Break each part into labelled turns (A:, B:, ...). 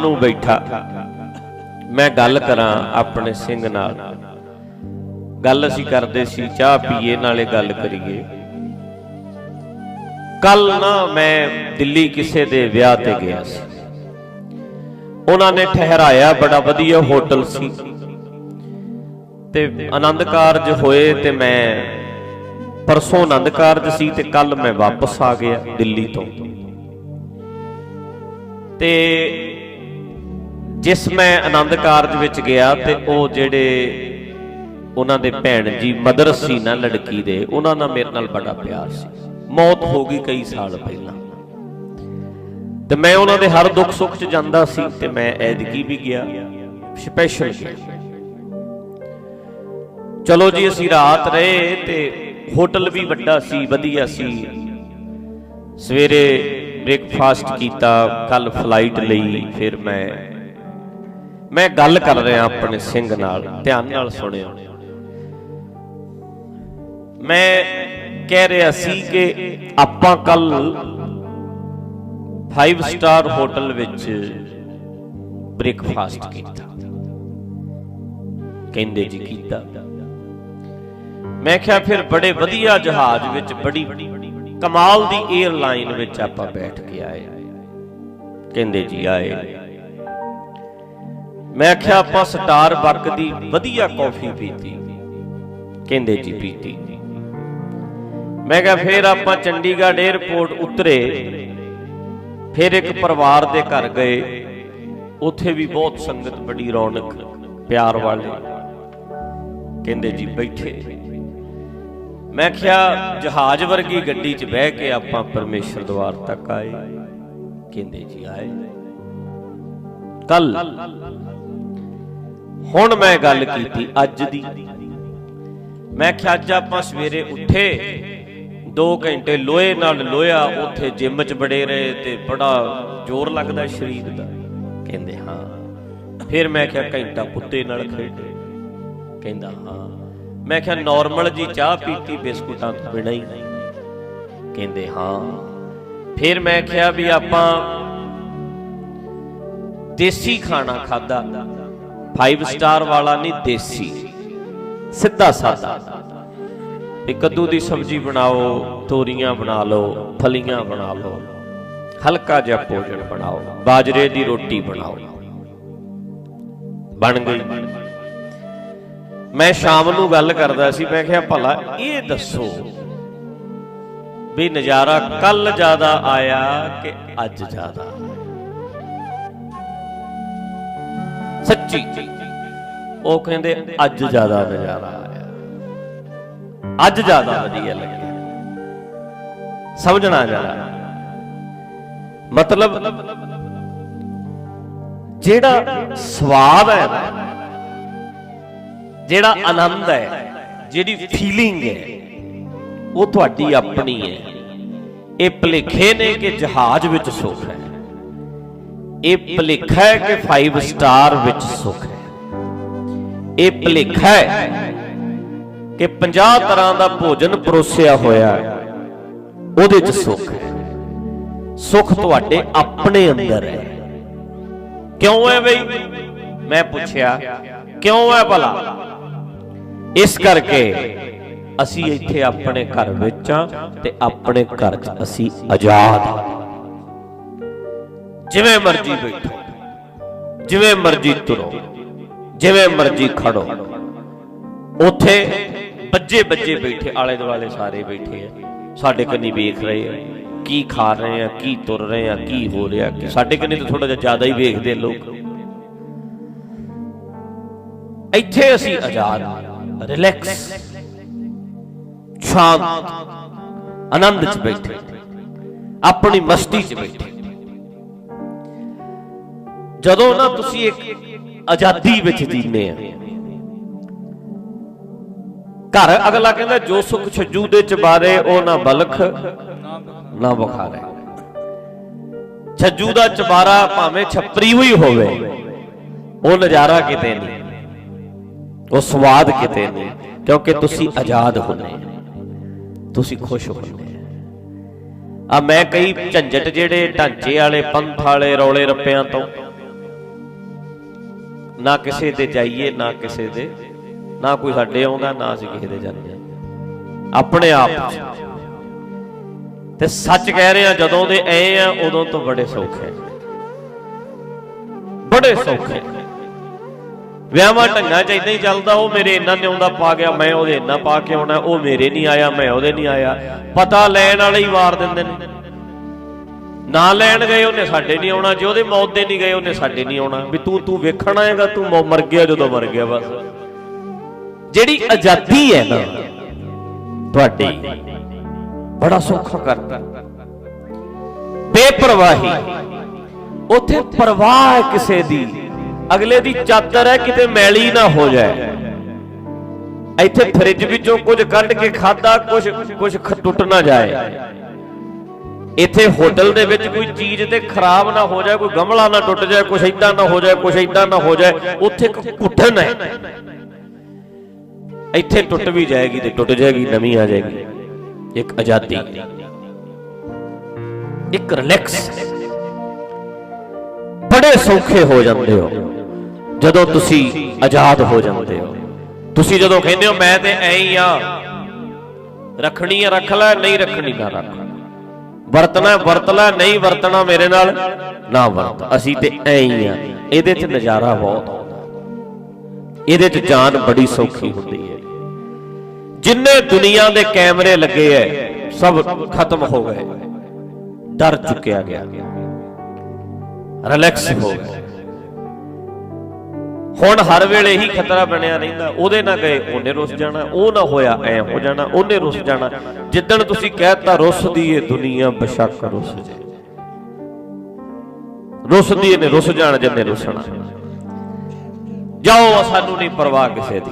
A: ਨੂੰ ਬੈਠਾ। ਮੈਂ ਗੱਲ ਕਰਾਂ ਆਪਣੇ ਸਿੰਘ ਨਾਲ। ਗੱਲ ਅਸੀਂ ਕਰਦੇ ਸੀ, ਚਾਹ ਪੀਏ, ਨਾਲੇ ਗੱਲ ਕਰੀਏ। ਕੱਲ ਨਾ ਮੈਂ ਦਿੱਲੀ ਕਿਸੇ ਦੇ ਵਿਆਹ ਤੇ ਗਿਆ ਸੀ। ਉਹਨਾਂ ਨੇ ਠਹਿਰਾਇਆ, ਬੜਾ ਵਧੀਆ ਹੋਟਲ ਸੀ। ਤੇ ਆਨੰਦ ਕਾਰਜ ਹੋਏ ਤੇ ਮੈਂ ਪਰਸੋਂ ਆਨੰਦ ਕਾਰਜ ਸੀ ਤੇ ਕੱਲ ਮੈਂ ਵਾਪਸ ਆ ਗਿਆ ਦਿੱਲੀ ਤੋਂ। ਤੇ ਜਿਸ ਮੈਂ ਆਨੰਦ ਕਾਰਜ ਵਿੱਚ ਗਿਆ ਤੇ ਉਹ ਜਿਹੜੇ ਉਹਨਾਂ ਦੇ ਭੈਣ ਜੀ ਮਦਰ ਸੀ ਨਾ ਲੜਕੀ ਦੇ, ਉਹਨਾਂ ਨਾਲ ਮੇਰੇ ਨਾਲ ਬੜਾ ਪਿਆਰ ਸੀ। ਮੌਤ ਹੋ ਗਈ ਕਈ ਸਾਲ ਪਹਿਲਾਂ। ਤੇ ਮੈਂ ਉਹਨਾਂ ਦੇ ਹਰ ਦੁੱਖ ਸੁੱਖ 'ਚ ਜਾਂਦਾ ਸੀ ਤੇ ਮੈਂ ਐਦਕੀ ਵੀ ਗਿਆ ਸਪੈਸ਼ਲ ਚਲੋ ਜੀ, ਅਸੀਂ ਰਾਤ ਰਹੇ ਤੇ ਹੋਟਲ ਵੀ ਵੱਡਾ ਸੀ, ਵਧੀਆ ਸੀ। ਸਵੇਰੇ ਬ੍ਰੇਕਫਾਸਟ ਕੀਤਾ ਕੱਲ ਫਲਾਈਟ ਲਈ, ਫਿਰ ਮੈਂ ਮੈਂ ਗੱਲ ਕਰ ਰਿਹਾ ਆਪਣੇ ਸਿੰਘ ਨਾਲ, ਧਿਆਨ ਨਾਲ ਸੁਣਿਓ। ਮੈਂ ਕਹਿ ਰਿਹਾ ਸੀ ਕਿ ਆਪਾਂ ਕੱਲ 5 ਸਟਾਰ ਹੋਟਲ ਵਿੱਚ ਬ੍ਰੇਕਫਾਸਟ ਕੀਤਾ। ਕਹਿੰਦੇ ਜੀ ਕੀਤਾ। ਮੈਂ ਕਿਹਾ ਫਿਰ ਬੜੇ ਵਧੀਆ ਜਹਾਜ਼ ਵਿੱਚ ਬੜੀ ਕਮਾਲ ਦੀ 에ਅਰਲਾਈਨ ਵਿੱਚ ਆਪਾਂ ਬੈਠ ਕੇ ਆਏ। ਕਹਿੰਦੇ ਜੀ ਆਏ। ਮੈਂ ਕਿਹਾ ਆਪਾਂ ਸਟਾਰ ਬਰਕ ਦੀ ਵਧੀਆ ਕਾਫੀ ਪੀਤੀ। ਕਹਿੰਦੇ ਜੀ, ਪੀਤੀ। ਮੈਂ ਕਿਹਾ, ਫਿਰ ਆਪਾਂ ਚੰਡੀਗੜ੍ਹ 에ਅਰਪੋਰਟ ਉਤਰੇ। ਫਿਰ ਇੱਕ ਪਰਿਵਾਰ ਦੇ ਘਰ ਗਏ। ਉੱਥੇ ਵੀ ਬਹੁਤ ਸੰਗਤ ਬੜੀ ਰੌਣਕ, ਪਿਆਰ ਵਾਲੇ। ਕਹਿੰਦੇ ਜੀ, ਬੈਠੇ। ਮੈਂ ਕਿਹਾ ਜਹਾਜ਼ ਵਰਗੀ ਗੱਡੀ 'ਚ ਬਹਿ ਕੇ ਆਪਾਂ ਪਰਮੇਸ਼ਰ ਦਵਾਰ ਤੱਕ ਆਏ। ਕਹਿੰਦੇ ਜੀ, ਆਏ। ਕੱਲ ਹੁਣ ਮੈਂ ਗੱਲ ਕੀਤੀ ਅੱਜ ਦੀ। ਮੈਂ ਕਿਹਾ ਅੱਜ ਆਪਾਂ ਸਵੇਰੇ ਉੱਠੇ 2 ਘੰਟੇ ਲੋਹੇ ਨਾਲ ਲੋਇਆ ਉੱਥੇ ਜਿਮ 'ਚ ਬੜੇ ਰਹੇ ਤੇ ਬੜਾ ਜ਼ੋਰ ਲੱਗਦਾ ਸਰੀਰ ਦਾ। ਕਹਿੰਦੇ ਹਾਂ। ਫਿਰ ਮੈਂ ਕਿਹਾ ਘੰਟਾ ਕੁੱਤੇ ਨਾਲ ਖੇਡੇ। ਕਹਿੰਦਾ ਹਾਂ। ਮੈਂ ਕਿਹਾ ਨਾਰਮਲ ਜੀ ਚਾਹ ਪੀਤੀ, ਬਿਸਕੁਟਾਂ ਤੋਂ ਬਿਨਾਂ ਹੀ। ਕਹਿੰਦੇ ਹਾਂ। ਫਿਰ ਮੈਂ ਕਿਹਾ ਵੀ ਆਪਾਂ ਦੇਸੀ ਖਾਣਾ ਖਾਦਾ 5 ਸਟਾਰ ਵਾਲਾ ਨਹੀਂ, ਦੇਸੀ। ਸਿੱਧਾ ਸਾਦਾ। ਵੀ ਕੱਦੂ ਦੀ ਸਬਜ਼ੀ ਬਣਾਓ, ਤੋਰੀਆਂ ਬਣਾ ਲਓ, ਫਲੀਆਂ ਬਣਾ ਲਓ, ਹਲਕਾ ਜਿਹਾ ਭੋਜਨ ਬਣਾਓ, ਬਾਜਰੇ ਦੀ ਰੋਟੀ ਬਣਾਓ। ਬਣ ਗਈ। ਮੈਂ ਸ਼ਾਮ ਨੂੰ ਗੱਲ ਕਰਦਾ ਸੀ, ਮੈਂ ਕਿਹਾ, ਭਲਾ ਇਹ ਦੱਸੋ ਵੀ ਨਜ਼ਾਰਾ ਕੱਲ ਜ਼ਿਆਦਾ ਆਇਆ ਕਿ ਅੱਜ ਜ਼ਿਆਦਾ? ਸੱਚੀ। ਉਹ ਕਹਿੰਦੇ, ਅੱਜ ਜ਼ਿਆਦਾ ਨਜ਼ਾਰਾ ਆਇਆ। ਅੱਜ ਜ਼ਿਆਦਾ ਵਧੀਆ ਲੱਗਿਆ। ਸਮਝਣਾ ਜਰਾ। ਮਤਲਬ, ਜਿਹੜਾ ਸਵਾਦ ਹੈ ਜਿਹੜਾ ਆਨੰਦ ਹੈ, ਜਿਹੜੀ ਫੀਲਿੰਗ ਹੈ, ਉਹ ਤੁਹਾਡੀ ਆਪਣੀ ਹੈ। ਇਹ ਭਲੇਖੇ ਨੇ ਕਿ ਜਹਾਜ਼ ਵਿੱਚ ਸੁੱਖ ਹੈ। ਇਹ ਭਲੇਖਾ ਹੈ ਕਿ 5 ਸਟਾਰ ਵਿੱਚ ਸੁੱਖ ਹੈ। ਇਹ ਭਲੇਖਾ ਹੈ ਕਿ 50 ਤਰ੍ਹਾਂ ਦਾ ਭੋਜਨ ਪਰੋਸਿਆ ਹੋਇਆ ਹੈ, ਉਹਦੇ 'ਚ ਸੁੱਖ ਹੈ। ਸੁੱਖ ਤੁਹਾਡੇ ਆਪਣੇ ਅੰਦਰ ਹੈ। ਕਿਉਂ ਹੈ ਬਈ? ਮੈਂ ਪੁੱਛਿਆ, ਕਿਉਂ ਹੈ ਭਲਾ? ਇਸ ਕਰਕੇ ਅਸੀਂ ਇੱਥੇ ਆਪਣੇ ਘਰ ਵਿੱਚ ਆ ਤੇ ਆਪਣੇ ਘਰ 'ਚ ਅਸੀਂ ਆਜ਼ਾਦ ਹਾਂ। ਜਿਵੇਂ ਮਰਜ਼ੀ ਬੈਠੋ, ਜਿਵੇਂ ਮਰਜ਼ੀ ਤੁਰੋ, ਜਿਵੇਂ ਮਰਜ਼ੀ ਖੜੋ। ਉੱਥੇ ਬੱਜੇ ਬੱਜੇ ਬੈਠੇ, ਆਲੇ ਦੁਆਲੇ ਸਾਰੇ ਬੈਠੇ ਆ। ਸਾਡੇ ਕੰਨੀ ਵੇਖ ਰਹੇ ਆ, ਕੀ ਖਾ ਰਹੇ ਆ, ਕੀ ਤੁਰ ਰਹੇ ਆ, ਕੀ ਹੋ ਰਿਹਾ। ਸਾਡੇ ਕੰਨੀ ਤਾਂ ਥੋੜਾ ਜਿਹਾ ਜ਼ਿਆਦਾ ਹੀ ਵੇਖਦੇ ਲੋਕ। ਇੱਥੇ ਅਸੀਂ ਆਜ਼ਾਦ ਰਿਲੈਕਸ ਸ਼ਾਂਤ, ਆਨੰਦ ਚ ਬੈਠੇ, ਆਪਣੀ ਮਸਤੀ ਚ ਬੈਠੇ। ਜਦੋਂ ਨਾ ਤੁਸੀਂ ਇੱਕ ਆਜ਼ਾਦੀ ਵਿੱਚ ਜੀਨੇ ਆ। ਘਰ ਅਗਲਾ ਕਹਿੰਦਾ, ਜੋ ਸੁਖ ਛੱਜੂ ਦੇ ਚਬਾਰੇ ਉਹ ਨਾ ਬਲਖ, ਨਾ ਬੁਖਾਰੇ ਛੱਜੂ ਦਾ ਚਬਾਰਾ ਭਾਵੇਂ ਛਪਰੀ ਹੋਈ ਹੋਵੇ, ਉਹ ਨਜ਼ਾਰਾ ਕਿਤੇ ਨਹੀਂ। ਉਹ ਸਵਾਦ ਕਿਤੇ ਨਹੀਂ, ਕਿਉਂਕਿ ਤੁਸੀਂ ਆਜ਼ਾਦ ਹੁੰਦੇ ਤੁਸੀਂ ਖੁਸ਼ ਹੁੰਦੇ ਆ ਮੈਂ ਕਈ ਝੰਜਟ ਜਿਹੜੇ ਢਾਂਚੇ ਵਾਲੇ, ਪੰਥ ਵਾਲੇ ਰੌਲੇ ਰੱਪਿਆਂ ਤੋਂ ਨਾ ਕਿਸੇ ਦੇ ਜਾਈਏ, ਨਾ ਕਿਸੇ ਦੇ। ਨਾ ਕੋਈ ਸਾਡੇ ਆਉਂਦਾ, ਨਾ ਅਸੀਂ ਕਿਸੇ ਦੇ ਜਾਂਦੇ ਹਾਂ ਆਪਣੇ ਆਪ ਤੇ ਸੱਚ ਕਹਿ ਰਹੇ ਆ, ਜਦੋਂ ਦੇ ਐ ਆ, ਉਦੋਂ ਤੋਂ ਬੜੇ ਸੌਖੇ ਬੜੇ ਸੌਖੇ ਵਿਆਹਾਂ ਢੰਗਾਂ ਚ ਇਦਾਂ ਹੀ ਚੱਲਦਾ, ਉਹ ਮੇਰੇ ਇੰਨਾ ਨਿਉਂਦਾ ਪਾ ਗਿਆ, ਮੈਂ ਉਹਦੇ ਇੰਨਾ ਪਾ ਕੇ ਆਉਣਾ, ਉਹ ਮੇਰੇ ਨਹੀਂ ਆਇਆ, ਮੈਂ ਉਹਦੇ ਨਹੀਂ ਆਇਆ। ਪਤਾ ਲੈਣ ਵਾਲੇ ਹੀ ਵਾਰ ਦਿੰਦੇ ਨੇ। ਨਾ ਲੈਣ ਗਏ, ਉਹਨੇ ਸਾਡੇ ਨਹੀਂ ਆਉਣਾ, ਜੇ ਉਹਦੇ ਮੌਤ ਦੇ ਨਹੀਂ ਗਏ, ਉਹਨੇ ਸਾਡੇ ਨਹੀਂ ਆਉਣਾ। ਵੀ ਤੂੰ ਤੂੰ ਵੇਖਣ ਆਏਗਾ ਤੂੰ ਮਰ ਗਿਆ ਜਦੋਂ ਮਰ ਗਿਆ ਬਸ। ਜਿਹੜੀ ਆਜ਼ਾਦੀ ਹੈ ਨਾ, ਤੁਹਾਡੀ ਬੜਾ ਸੌਖਾ ਕਰਦਾ ਬੇਪਰਵਾਹੀ। ਉੱਥੇ ਪਰਵਾਹ ਹੈ ਕਿਸੇ ਦੀ। ਅਗਲੇ ਦੀ ਚਾਦਰ ਹੈ, ਕਿਤੇ ਮੈਲੀ ਨਾ ਹੋ ਜਾਏ। ਇੱਥੇ ਫ੍ਰਿਜ ਵਿੱਚੋਂ ਕੁਝ ਕੱਢ ਕੇ ਖਾਦਾ ਕੁਝ ਕੁਝ ਟੁੱਟ ਨਾ ਜਾਏ। ਇੱਥੇ ਹੋਟਲ ਦੇ ਵਿੱਚ ਕੋਈ ਚੀਜ਼ ਤੇ ਖਰਾਬ ਨਾ ਹੋ ਜਾਏ, ਕੋਈ ਗਮਲਾ ਨਾ ਟੁੱਟ ਜਾਏ, ਕੁਛ ਇਦਾਂ ਨਾ ਹੋ ਜਾਏ, ਕੁਛ ਇਦਾਂ ਨਾ ਹੋ ਜਾਏ, ਉੱਥੇ ਇੱਕ ਘੁੱਟਣ ਹੈ। ਇੱਥੇ ਟੁੱਟ ਵੀ ਜਾਏਗੀ ਤੇ ਟੁੱਟ ਜਾਏਗੀ, ਨਵੀਂ ਆ ਜਾਏਗੀ। ਇੱਕ ਆਜ਼ਾਦੀ। ਇੱਕ ਰਿਲੈਕਸ। ਬੜੇ ਸੌਖੇ ਹੋ ਜਾਂਦੇ ਹੋ, ਜਦੋਂ ਤੁਸੀਂ ਆਜ਼ਾਦ ਹੋ ਜਾਂਦੇ ਹੋ। ਤੁਸੀਂ ਜਦੋਂ ਕਹਿੰਦੇ ਹੋ, ਮੈਂ ਤੇ ਐਂ ਹੀ ਆ, ਰੱਖਣੀ ਆ, ਰੱਖ ਲੈ, ਨਹੀਂ ਰੱਖਣੀ ਨਾ ਰੱਖ। ਵਰਤਣਾ ਹੈ, ਨਹੀਂ ਵਰਤਣਾ ਮੇਰੇ ਨਾਲ ਨਾ ਵਰਤ। ਅਸੀਂ ਤੇ ਐਂ ਹੀ ਆ। ਇਹਦੇ 'ਚ ਨਜ਼ਾਰਾ ਬਹੁਤ ਆਉਂਦਾ। ਇਹਦੇ 'ਚ ਜਾਨ ਬੜੀ ਸੌਖੀ ਹੁੰਦੀ ਹੈ। ਜਿੰਨੇ ਦੁਨੀਆ ਦੇ ਕੈਮਰੇ ਲੱਗੇ ਐ ਸਭ ਖਤਮ ਹੋ ਗਏ। ਡਰ ਚੁੱਕਿਆ ਗਿਆ। ਰਿਲੈਕਸ ਹੋ ਗਿਆ। ਹੁਣ ਹਰ ਵੇਲੇ ਹੀ ਖਤਰਾ ਬਣਿਆ ਰਹਿੰਦਾ, ਉਹਦੇ ਨਾਲ ਗਏ, ਉਹਨੇ ਰੁੱਸ ਜਾਣਾ, ਉਹ ਨਾ ਹੋਇਆ, ਐ ਹੋ ਜਾਣਾ, ਉਹਨੇ ਰੁੱਸ ਜਾਣਾ। ਜਿੱਦਣ ਤੁਸੀਂ ਕਹਿਤਾ ਰੁੱਸਦੀ ਏ ਦੁਨੀਆ ਬਸ਼ੱਕ ਰੁੱਸ ਜੇ ਰੁੱਸਦੀ ਏ ਨੇ ਰੁੱਸ ਜਾਣ ਜਿੰਨੇ ਰੁੱਸਣਾ। ਜਾਓ, ਸਾਨੂੰ ਨਹੀਂ ਪਰਵਾਹ ਕਿਸੇ ਦੀ।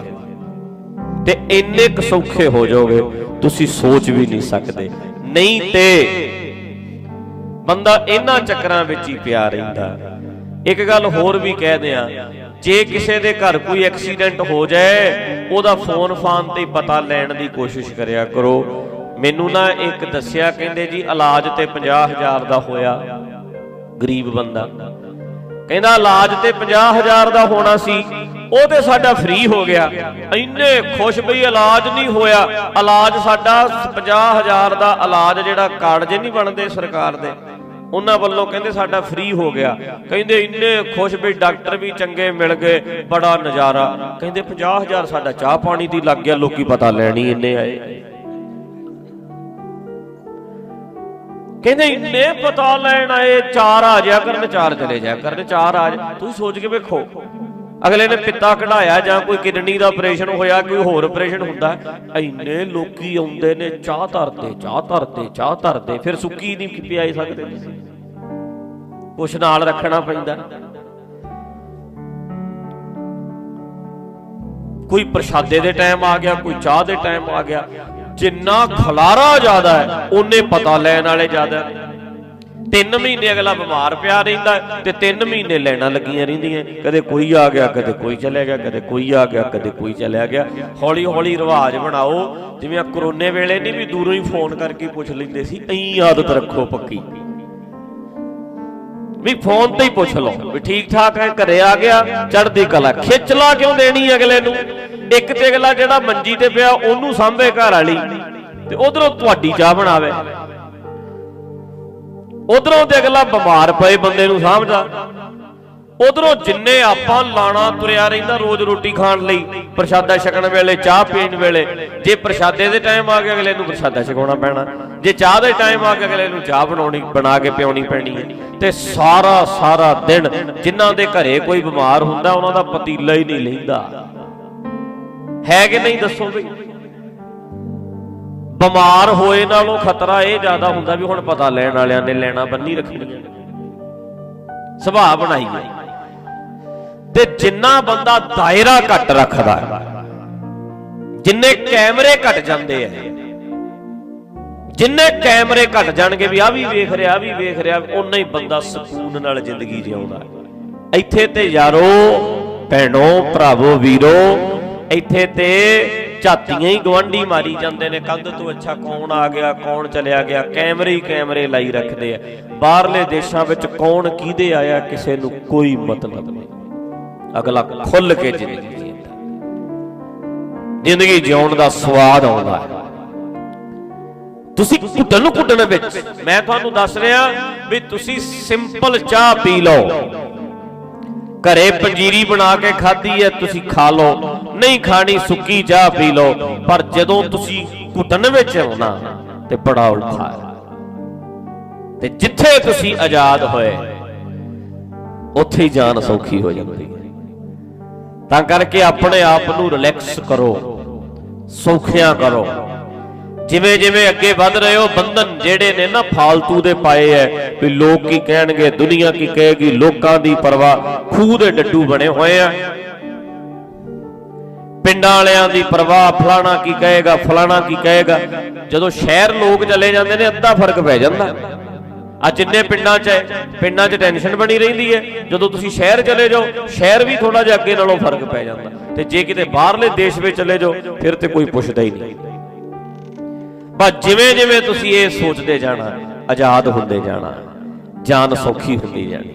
A: ਤੇ ਇੰਨੇ ਕੁ ਸੌਖੇ ਹੋ ਜਾਓਗੇ, ਤੁਸੀਂ ਸੋਚ ਵੀ ਨਹੀਂ ਸਕਦੇ। ਨਹੀਂ ਤੇ ਬੰਦਾ ਇਹਨਾਂ ਚੱਕਰਾਂ ਵਿੱਚ ਹੀ ਪਿਆ ਰਹਿੰਦਾ। ਇੱਕ ਗੱਲ ਹੋਰ ਵੀ ਕਹਿ ਦਿਆਂ ਜੇ ਕਿਸੇ ਦੇ ਘਰ ਕੋਈ ਐਕਸੀਡੈਂਟ ਹੋ ਜਾਏ, ਉਹਦਾ ਫੋਨ ਫਾਨ ਤੇ ਪਤਾ ਲੈਣ ਦੀ ਕੋਸ਼ਿਸ਼ ਕਰਿਆ ਕਰੋ। ਮੈਨੂੰ ਨਾ ਇੱਕ ਦੱਸਿਆ, ਕਹਿੰਦੇ ਜੀ ਇਲਾਜ ਤੇ 50000 ਦਾ ਹੋਇਆ। ਗਰੀਬ ਬੰਦਾ। ਕਹਿੰਦਾ ਇਲਾਜ ਤੇ 50000 ਦਾ ਹੋਣਾ ਸੀ, ਉਹ ਤੇ ਸਾਡਾ ਫ੍ਰੀ ਹੋ ਗਿਆ। ਇੰਨੇ ਖੁਸ਼ ਬਈ ਇਲਾਜ ਨਹੀਂ ਹੋਇਆ। ਇਲਾਜ ਸਾਡਾ 50000 ਦਾ ਇਲਾਜ ਜਿਹੜਾ ਕਾਰਡ ਜੇ ਨਹੀਂ ਬਣਦੇ ਸਰਕਾਰ ਦੇ। ਉਹਨਾਂ ਵੱਲੋਂ ਕਹਿੰਦੇ ਸਾਡਾ ਫ੍ਰੀ ਹੋ ਗਿਆ। ਕਹਿੰਦੇ ਇੰਨੇ ਖੁਸ਼ ਵੀ ਡਾਕਟਰ ਵੀ ਚੰਗੇ ਮਿਲ ਗਏ, ਬੜਾ ਨਜ਼ਾਰਾ। ਕਹਿੰਦੇ 50000 ਸਾਡਾ ਚਾਹ ਪਾਣੀ ਦੀ ਲੱਗ ਗਿਆ, ਲੋਕੀ ਪਤਾ ਲੈਣੀ ਇੰਨੇ ਆਏ। ਕਹਿੰਦੇ ਇੰਨੇ ਪਤਾ ਲੈਣ ਆਏ, ਚਾਰ ਆ ਜਾ ਕਰਨ, ਚਾਰ ਚਲੇ ਜਾਇਆ ਕਰਨ, ਚਾਰ ਆ ਜਾ। ਤੁਸੀਂ ਸੋਚ ਕੇ ਵੇਖੋ, ਅਗਲੇ ਨੇ ਪਿੱਤਾ ਕਢਾਇਆ ਜਾਂ ਕੋਈ ਕਿਡਨੀ ਦਾ ਆਪਰੇਸ਼ਨ ਹੋਇਆ, ਕੋਈ ਹੋਰ ਆਪਰੇਸ਼ਨ ਹੁੰਦਾ, ਇੰਨੇ ਲੋਕੀ ਆਉਂਦੇ ਨੇ, ਚਾਹ ਧਰਦੇ ਚਾਹ ਧਰਦੇ ਚਾਹ ਧਰਦੇ, ਫਿਰ ਸੁੱਕੀ ਨਹੀਂ ਪਿਆਈ ਸਕਦੇ ਤੁਸੀਂ। ਕੁਛ ਨਾਲ ਰੱਖਣਾ ਪੈਂਦਾ। ਕੋਈ ਪ੍ਰਸ਼ਾਦੇ ਦੇ ਟਾਈਮ ਆ ਗਿਆ, ਕੋਈ ਚਾਹ ਦੇ ਟਾਈਮ ਆ ਗਿਆ, ਜਿੰਨਾ ਖਲਾਰਾ ਜ਼ਿਆਦਾ ਹੈ, ਉਹਨੇ ਪਤਾ ਲੈਣ ਵਾਲੇ ਜ਼ਿਆਦਾ ਤਿੰਨ ਮਹੀਨੇ ਅਗਲਾ ਬਿਮਾਰ ਪਿਆ ਰਹਿੰਦਾ ਤੇ ਤਿੰਨ ਮਹੀਨੇ ਲੈਣਾ ਲੱਗੀਆਂ ਰਹਿੰਦੀਆਂ ਕਦੇ ਕੋਈ ਆ ਗਿਆ, ਕਦੇ ਕੋਈ ਚਲੇ ਗਿਆ, ਕਦੇ ਕੋਈ ਆ ਗਿਆ, ਕਦੇ ਕੋਈ ਚਲਿਆ ਗਿਆ। ਹੌਲੀ ਹੌਲੀ ਰਿਵਾਜ ਬਣਾਓ। ਜਿਵੇਂ ਆ ਕਰੋਨੇ ਵੇਲੇ ਨਹੀਂ ਵੀ ਦੂਰੋਂ ਹੀ ਫੋਨ ਕਰਕੇ ਪੁੱਛ ਲੈਂਦੇ ਸੀ, ਐਂ ਆਦਤ ਰੱਖੋ ਪੱਕੀ। ਵੀ ਫੋਨ ਤੇ ਹੀ ਪੁੱਛ ਲਓ। ਵੀ ਠੀਕ ਠਾਕ ਹੈ, ਘਰੇ ਆ ਗਿਆ, ਚੜ੍ਹਦੀ ਕਲਾ। ਖਿੱਚ ਲਾ ਕਿਉਂ ਦੇਣੀ ਅਗਲੇ ਨੂੰ? ਇੱਕ ਤੇ ਅਗਲਾ ਜਿਹੜਾ ਮੰਜੀ ਤੇ ਪਿਆ, ਉਹਨੂੰ ਸਾਂਭੇ ਘਰ ਵਾਲੀ, ਤੇ ਉਧਰੋਂ ਤੁਹਾਡੀ ਚਾਹ ਬਣਾਵੇ। ਉਧਰੋਂ ਤੇ ਅਗਲਾ ਬਿਮਾਰ ਪਏ ਬੰਦੇ ਨੂੰ ਸਾਂਭਦਾ। ਉਧਰੋਂ ਜਿੰਨੇ ਆਪਾਂ ਲਾਣਾ ਤੁਰਿਆ ਰਹਿੰਦਾ ਰੋਜ਼ ਰੋਟੀ ਖਾਣ ਲਈ, ਪ੍ਰਸ਼ਾਦਾ ਛਕਣ ਵੇਲੇ, ਚਾਹ ਪੀਣ ਵੇਲੇ, ਜੇ ਪ੍ਰਸ਼ਾਦੇ ਦੇ ਟਾਈਮ ਆ ਗਿਆ ਅਗਲੇ ਨੂੰ ਪ੍ਰਸ਼ਾਦਾ ਛਕਾਉਣਾ ਪੈਣਾ। ਜੇ ਚਾਹ ਦੇ ਟਾਈਮ ਆ ਗਿਆ ਅਗਲੇ ਨੂੰ ਚਾਹ ਬਣਾਉਣੀ, ਬਣਾ ਕੇ ਪਿਉਣੀ ਪੈਣੀ ਹੈ। ਤੇ ਸਾਰਾ ਸਾਰਾ ਦਿਨ ਜਿਨ੍ਹਾਂ ਦੇ ਘਰੇ ਕੋਈ ਬਿਮਾਰ ਹੁੰਦਾ, ਉਹਨਾਂ ਦਾ ਪਤੀਲਾ ਹੀ ਨਹੀਂ ਲੈਂਦਾ। ਹੈ ਕਿ ਨਹੀਂ ਦੱਸੋ ਬਈ? ਬਿਮਾਰ ਹੋਏ ਨਾਲੋਂ ਖਤਰਾ ਇਹ ਜ਼ਿਆਦਾ ਹੁੰਦਾ ਵੀ ਹੁਣ ਪਤਾ ਲੈਣ ਵਾਲਿਆਂ ਨੇ ਲੈਣਾ, ਬੰਨੀ ਰੱਖਣੀ ਸੁਭਾਅ ਬਣਾਈ ਹੈ ਤੇ ਜਿੰਨਾ ਬੰਦਾ ਦਾਇਰਾ ਘੱਟ ਰੱਖਦਾ ਹੈ, ਜਿੰਨੇ ਕੈਮਰੇ ਘਟ ਜਾਂਦੇ ਆ, ਜਿੰਨੇ ਕੈਮਰੇ ਘਟ ਜਾਣਗੇ ਵੀ ਆ ਵੀ ਵੇਖ ਰਿਹਾ ਆ ਵੀ ਵੇਖ ਰਿਹਾ ਉਨਾ ਹੀ ਬੰਦਾ ਸਕੂਨ ਨਾਲ ਜ਼ਿੰਦਗੀ ਜਿਉਂਦਾ ਇੱਥੇ ਤੇ ਯਾਰੋ, ਭੈਣੋ, ਭਰਾਵੋ, ਵੀਰੋ, ਇੱਥੇ ਤੇ ਝਾਤੀਆਂ ਹੀ ਗਵਾਂਢੀ ਮਾਰੀ ਜਾਂਦੇ ਨੇ, ਕੰਧ ਤੋਂ ਅੱਛਾ ਕੌਣ ਆ ਗਿਆ, ਕੌਣ ਚਲਿਆ ਗਿਆ, ਕੈਮਰੇ ਹੀ ਕੈਮਰੇ ਲਾਈ ਰੱਖਦੇ ਆ। ਬਾਹਰਲੇ ਦੇਸ਼ਾਂ ਵਿੱਚ ਕੌਣ ਕਿਹਦੇ ਆਇਆ, ਕਿਸੇ ਨੂੰ ਕੋਈ ਮਤਲਬ ਨਹੀਂ। ਅਗਲਾ ਖੁੱਲ ਕੇ ਜ਼ਿੰਦਗੀ ਜੀਂਦਾ ਜ਼ਿੰਦਗੀ ਜਿਉਣ ਦਾ ਸਵਾਦ ਆਉਂਦਾ ਹੈ। ਤੁਸੀਂ ਘੁੱਟਣ ਘੁੱਟਣ ਵਿੱਚ ਮੈਂ ਤੁਹਾਨੂੰ ਦੱਸ ਰਿਹਾ ਵੀ ਤੁਸੀਂ ਸਿੰਪਲ ਚਾਹ ਪੀ ਲਓ। ਘਰੇ ਪੰਜੀਰੀ ਬਣਾ ਕੇ ਖਾਧੀ ਹੈ, ਤੁਸੀਂ ਖਾ ਲਓ। ਨਹੀਂ ਖਾਣੀ ਸੁੱਕੀ ਚਾਹ ਪੀ ਲਓ। ਪਰ ਜਦੋਂ ਤੁਸੀਂ ਘੁੱਟਣ ਵਿੱਚ ਆਉਣਾ ਤੇ ਬੜਾ ਔਖਾ ਹੈ। ਤੇ ਜਿੱਥੇ ਤੁਸੀਂ ਆਜ਼ਾਦ ਹੋਏ, ਉੱਥੇ ਹੀ ਜਾਨ ਸੌਖੀ ਹੋ ਜਾਂਦੀ ਹੈ। ਤਾਂ ਕਰਕੇ ਆਪਣੇ ਆਪ ਨੂੰ ਰਿਲੈਕਸ ਕਰੋ, ਸੌਖਿਆ ਕਰੋ। ਜਿਵੇਂ ਜਿਵੇਂ ਅੱਗੇ ਵੱਧ ਰਹੇ ਹੋ, ਬੰਧਨ ਜਿਹੜੇ ਨੇ ਨਾ ਫਾਲਤੂ ਦੇ ਪਾਏ ਐ, ਵੀ ਲੋਕ ਕੀ ਕਹਿਣਗੇ, ਦੁਨੀਆ ਕੀ ਕਹੇਗੀ, ਲੋਕਾਂ ਦੀ ਪਰਵਾਹ, ਖੂਹ ਦੇ ਡੱਡੂ ਬਣੇ ਹੋਏ ਆ। ਪਿੰਡਾਂ ਵਾਲਿਆਂ ਦੀ ਪਰਵਾਹ, ਫਲਾਣਾ ਕੀ ਕਹੇਗਾ, ਫਲਾਣਾ ਕੀ ਕਹੇਗਾ। ਜਦੋਂ ਸ਼ਹਿਰ ਲੋਕ ਚਲੇ ਜਾਂਦੇ ਨੇ, ਅੱਧਾ ਫ਼ਰਕ ਪੈ ਜਾਂਦਾ। ਆ ਜਿੰਨੇ ਪਿੰਡਾਂ 'ਚ ਹੈ, ਪਿੰਡਾਂ 'ਚ ਟੈਨਸ਼ਨ ਬਣੀ ਰਹਿੰਦੀ ਹੈ। ਜਦੋਂ ਤੁਸੀਂ ਸ਼ਹਿਰ ਚਲੇ ਜਾਓ, ਸ਼ਹਿਰ ਵੀ ਥੋੜਾ ਜਿਹਾ ਅੱਗੇ ਨਾਲੋਂ ਫ਼ਰਕ ਪੈ ਜਾਂਦਾ। ਤੇ ਜੇ ਕਿਤੇ ਬਾਹਰਲੇ ਦੇਸ਼ ਵਿੱਚ ਚਲੇ ਜਾਓ, ਫਿਰ ਤੇ ਕੋਈ ਪੁੱਛਦਾ ਹੀ ਨਹੀਂ। ਬਸ ਜਿਵੇਂ ਜਿਵੇਂ ਤੁਸੀਂ ਇਹ ਸੋਚਦੇ ਜਾਣਾ, ਆਜ਼ਾਦ ਹੁੰਦੇ ਜਾਣਾ, ਜਾਨ ਸੌਖੀ ਹੁੰਦੀ ਜਾਣੀ।